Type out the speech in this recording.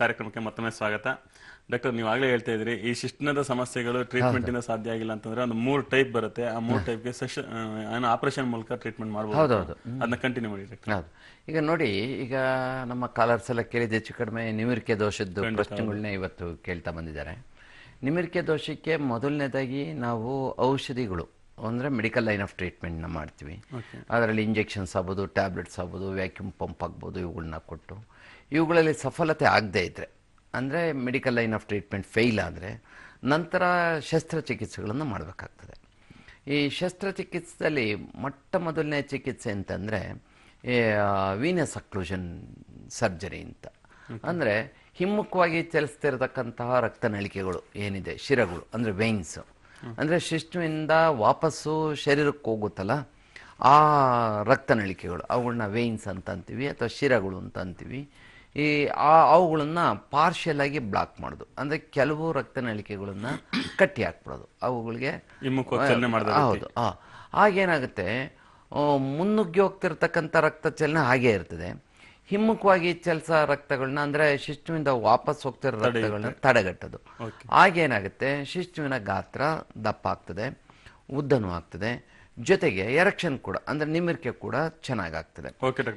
ಕಾರ್ಯಕ್ರಮಕ್ಕೆ ಮತ್ತೊಮ್ಮೆ ಸ್ವಾಗತ. ಡಾಕ್ಟರ್ ನೀವು ಆಗಲೇ ಹೇಳ್ತಾ ಇದ್ರಿ ಈ ಶಿಷ್ಟನದ ಸಮಸ್ಯೆಗಳು ಟ್ರೀಟ್ಮೆಂಟ್ ಇಂದ ಸಾಧ್ಯ ಆಗಿಲ್ಲ ಅಂತಂದ್ರೆ ಒಂದು ಮೂರು ಟೈಪ್ ಬರುತ್ತೆ. ಆ ಮೂರು ಟೈಪ್ಗೆ ಸೆಷನ್ ಆಪರೇಷನ್ ಮೂಲಕ ಟ್ರೀಟ್ಮೆಂಟ್ ಮಾಡಬಹುದು. ಅದನ್ನ ಕಂಟಿನ್ಯೂ ಮಾಡಿ ಡಾಕ್ಟರ್. ಈಗ ನೋಡಿ ಈಗ ನಮ್ಮ ಕಾಲರ್ಸ್ ಎಲ್ಲ ಕೇಳಿದ ಹೆಚ್ಚು ಕಡಿಮೆ ನಿಮಿರಿಕೆ ದೋಷದ್ದು ಪ್ರಶ್ನೆಗಳನ್ನ ಇವತ್ತು ಕೇಳ್ತಾ ಬಂದಿದ್ದಾರೆ. ನಿಮಿರಿಕೆ ದೋಷಕ್ಕೆ ಮೊದಲನೇದಾಗಿ ನಾವು ಔಷಧಿಗಳು. ಅಂದರೆ ಮೆಡಿಕಲ್ ಲೈನ್ ಆಫ್ ಟ್ರೀಟ್ಮೆಂಟ್ನ ಮಾಡ್ತೀವಿ. ಅದರಲ್ಲಿ ಇಂಜೆಕ್ಷನ್ಸ್ ಆಗ್ಬೋದು ಟ್ಯಾಬ್ಲೆಟ್ಸ್ ಆಗ್ಬೋದು ವ್ಯಾಕ್ಯೂಮ್ ಪಂಪ್ ಆಗ್ಬೋದು ಇವುಗಳನ್ನ ಕೊಟ್ಟು. ಇವುಗಳಲ್ಲಿ ಸಫಲತೆ ಆಗದೇ ಇದ್ದರೆ ಅಂದರೆ medical line of treatment fail ಆದರೆ ನಂತರ ಶಸ್ತ್ರಚಿಕಿತ್ಸೆಗಳನ್ನು ಮಾಡಬೇಕಾಗ್ತದೆ. ಈ ಶಸ್ತ್ರಚಿಕಿತ್ಸೆಯಲ್ಲಿ ಮೊಟ್ಟ ಮೊದಲನೇ ಚಿಕಿತ್ಸೆ ಅಂತಂದರೆ ವೀನಸ್ ಅಕ್ಲೂಷನ್ ಸರ್ಜರಿ ಅಂತ. ಅಂದರೆ ಹಿಮ್ಮುಖವಾಗಿ ಚಲಿಸ್ತಿರತಕ್ಕಂತಹ ರಕ್ತನಳಿಕೆಗಳು ಏನಿದೆ ಶಿರಗಳು ಅಂದರೆ ವೆಯ್ನ್ಸ್ ಅಂದರೆ ಶಿಷ್ಟುವಿಂದ ವಾಪಸ್ಸು ಶರೀರಕ್ಕೆ ಹೋಗುತ್ತಲ್ಲ ಆ ರಕ್ತನಳಿಕೆಗಳು ಅವುಗಳನ್ನ ವೇಯ್ನ್ಸ್ ಅಂತ ಅಂತೀವಿ ಅಥವಾ ಶಿರಗಳು ಅಂತ ಅಂತೀವಿ ಈ ಆ ಅವುಗಳನ್ನ ಪಾರ್ಷಿಯಲ್ ಆಗಿ ಬ್ಲಾಕ್ ಮಾಡೋದು. ಅಂದರೆ ಕೆಲವು ರಕ್ತನಳಿಕೆಗಳನ್ನ ಕಟ್ಟಿ ಹಾಕ್ಬಿಡೋದು. ಅವುಗಳಿಗೆ ಹೌದು ಆ, ಮುನ್ನುಗ್ಗಿ ಹೋಗ್ತಿರ್ತಕ್ಕಂಥ ರಕ್ತ ಚಲನೆ ಹಾಗೇ ಇರ್ತದೆ. ಹಿಮ್ಮುಖವಾಗಿ ಚಲಿಸ ರಕ್ತಗಳನ್ನ ಅಂದ್ರೆ ಶಿಶುವಿಂದ ವಾಪಸ್ ಹೋಗ್ತಿರೋ ರಕ್ತಗಳನ್ನ ತಡೆಗಟ್ಟೋದು. ಆಗೇನಾಗುತ್ತೆ ಶಿಶುವಿನ ಗಾತ್ರ ದಪ್ಪ ಆಗ್ತದೆ ಉದ್ದನೂ ಆಗ್ತದೆ ಜೊತೆಗೆ ಎರೆಕ್ಷನ್ ಕೂಡ ಅಂದ್ರೆ ನಿಮಿರಿಕೆ ಕೂಡ ಚೆನ್ನಾಗಾಗ್ತದೆ.